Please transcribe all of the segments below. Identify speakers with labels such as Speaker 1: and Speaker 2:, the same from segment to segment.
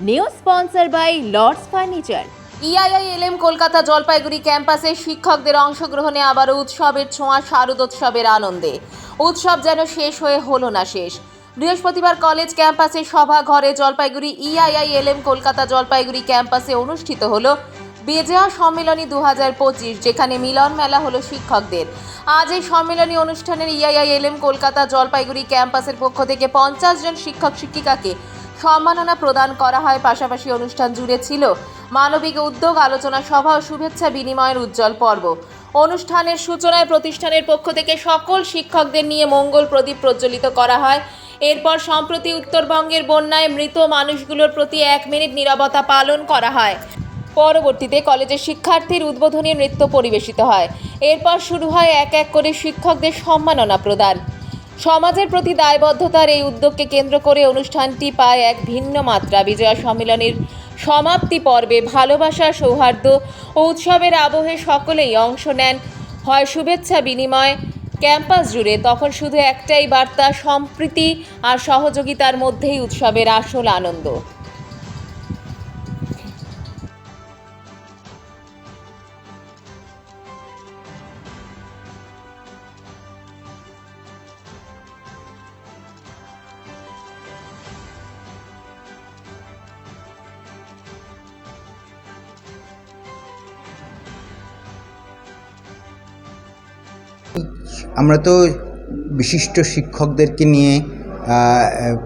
Speaker 1: New sponsor by Lords furniture
Speaker 2: EIILM Kolkata Jalpaiguri ক্যাম্পাসে শিক্ষকদের অংশগ্রহণে আবার উৎসবের ছোঁয়া, শারদোৎসবের আনন্দে। উৎসব যেন শেষ হয়ে হলো না শেষ। বৃহস্পতিবার কলেজ ক্যাম্পাসে সভা ঘরে জলপাইগুড়ি ইআইআইএলএম কলকাতা জলপাইগুড়ি ক্যাম্পাসে অনুষ্ঠিত হলো বেজা সম্মেলনী দু হাজার পঁচিশ, যেখানে মিলন মেলা হলো শিক্ষকদের। আজ এই সম্মেলনী অনুষ্ঠানের ইআইআইএলএম কলকাতা জলপাইগুড়ি ক্যাম্পাসের পক্ষ থেকে পঞ্চাশ জন শিক্ষক শিক্ষিকাকে সম্মাননা প্রদান করা হয়। পাশাপাশি অনুষ্ঠান জুড়ে ছিল মানবিক উদ্যোগ, আলোচনা সভা ও শুভেচ্ছা বিনিময়ের উজ্জ্বল পর্ব। অনুষ্ঠানের সূচনায় প্রতিষ্ঠানের পক্ষ থেকে সকল শিক্ষকদের নিয়ে মঙ্গল প্রদীপ প্রজ্বলিত করা হয়। এরপর সম্প্রতি উত্তরবঙ্গের বন্যায় মৃত মানুষগুলোর প্রতি এক মিনিট নীরবতা পালন করা হয়। পরবর্তীতে কলেজের শিক্ষার্থীর উদ্বোধনী নৃত্য পরিবেশিত হয়। এরপর শুরু হয় এক এক করে শিক্ষকদের সম্মাননা প্রদান। সমাজের প্রতি দায়বদ্ধতার এই উদ্যোগকে কেন্দ্র করে অনুষ্ঠানটি পায় এক ভিন্ন মাত্রা। বিজয়া সম্মেলনের সমাপ্তি পর্বে ভালোবাসা, সৌহার্দ্য ও উৎসবের আবহে সকলেই অংশ নেন। হয় শুভেচ্ছা বিনিময় ক্যাম্পাস জুড়ে, তখন শুধু একটাই বার্তা, সম্প্রীতি আর সহযোগিতার মধ্যেই উৎসবের আসল আনন্দ।
Speaker 3: আমরা তো বিশিষ্ট শিক্ষকদেরকে নিয়ে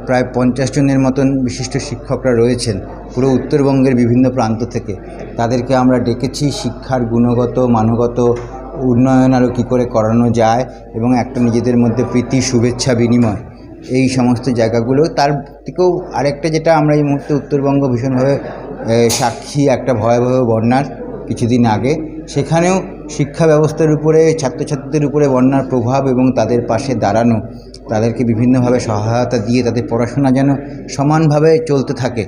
Speaker 3: প্রায় পঞ্চাশ জনের মতন বিশিষ্ট শিক্ষকরা রয়েছেন পুরো উত্তরবঙ্গের বিভিন্ন প্রান্ত থেকে। তাদেরকে আমরা ডেকেছি, শিক্ষার গুণগত, মানগত উন্নয়ন আরও কী করে করানো যায় এবং একটা নিজেদের মধ্যে প্রীতি, শুভেচ্ছা, বিনিময় এই সমস্ত জায়গাগুলো। তার থেকেও আরেকটা যেটা আমরা এই মুহূর্তে উত্তরবঙ্গ ভীষণভাবে সাক্ষী একটা ভয়াবহ বন্যার কিছুদিন আগে। সেখানেও শিক্ষা ব্যবস্থার উপরে, ছাত্রছাত্রীদের উপরে বন্যার প্রভাব এবং তাদের পাশে দাঁড়ানো, তাদেরকে বিভিন্নভাবে সহায়তা দিয়ে তাদের পড়াশোনা যেন সমানভাবে চলতে থাকে,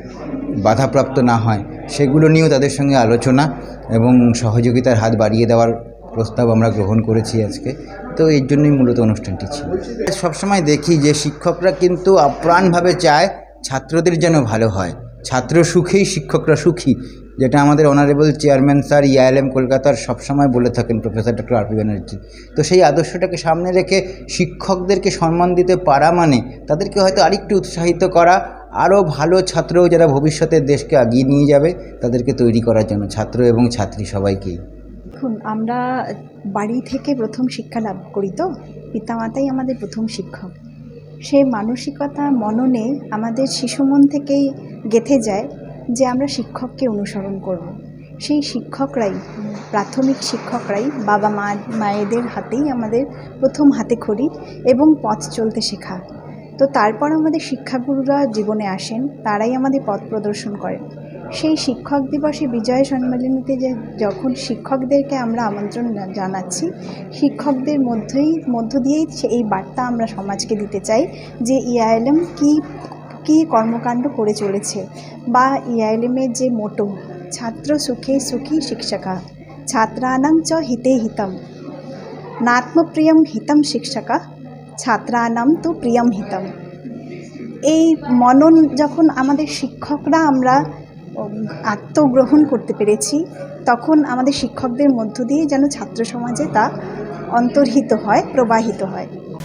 Speaker 3: বাধাপ্রাপ্ত না হয়, সেগুলো নিয়েও তাদের সঙ্গে আলোচনা এবং সহযোগিতার হাত বাড়িয়ে দেওয়ার প্রস্তাব আমরা গ্রহণ করেছি আজকে। তো এর জন্যই মূলত অনুষ্ঠানটি ছিল। সবসময় দেখি যে শিক্ষকরা কিন্তু আপ্রাণভাবে চায় ছাত্রদের যেন ভালো হয়। ছাত্র সুখেই শিক্ষকরা সুখী। যেটা আমাদের অনারেবল চেয়ারম্যান স্যার ইআইএলএম কলকাতার সবসময় বলে থাকেন প্রফেসর ডক্টর আরপি ব্যানার্জি তো সেই আদর্শটাকে সামনে রেখে শিক্ষকদেরকে সম্মান দিতে পারা মানে তাদেরকে হয়তো আরেকটু উৎসাহিত করা, আরও ভালো ছাত্র যারা ভবিষ্যতে দেশকে এগিয়ে নিয়ে যাবে, তাদেরকে তৈরি করার জন্য ছাত্র এবং ছাত্রী সবাইকেই।
Speaker 4: দেখুন, আমরা বাড়ি থেকে প্রথম শিক্ষা লাভ করি তো, পিতামাতাই আমাদের প্রথম শিক্ষক। সেই মানসিকতা, মননে আমাদের শিশু মন থেকেই গেঁথে যায় যে আমরা শিক্ষককে অনুসরণ করব। সেই শিক্ষকরাই, প্রাথমিক শিক্ষকরাই বাবা মা, মায়েদের হাতেই আমাদের প্রথম হাতে খড়ি এবং পথ চলতে শেখা তো তারপর আমাদের শিক্ষাগুরুরা জীবনে আসেন, তারাই আমাদের পথ প্রদর্শন করেন সেই শিক্ষক দিবসে বিজয় সম্মেলনীতে যে যখন শিক্ষকদেরকে আমরা আমন্ত্রণ জানাচ্ছি, শিক্ষকদের মধ্যেই, মধ্য দিয়েই এই বার্তা আমরা সমাজকে দিতে চাই যে ইআইএলএম কী কী কর্মকাণ্ড করে চলেছে? বা ইআইএলএমের যে মোটো, ছাত্র সুখে সুখী শিক্ষকা ছাত্রানাং চ হিতে হিতম। নাত্মপ্রিয়ম হিতম শিক্ষকা, ছাত্রানাম তো প্রিয়ম হিতম। এই মনন যখন আমাদের শিক্ষকরা আমরা আত্মগ্রহণ করতে পেরেছি, তখন আমাদের শিক্ষকদের মধ্য দিয়ে যেন ছাত্র সমাজে তা অন্তর্হিত হয়, প্রবাহিত হয়।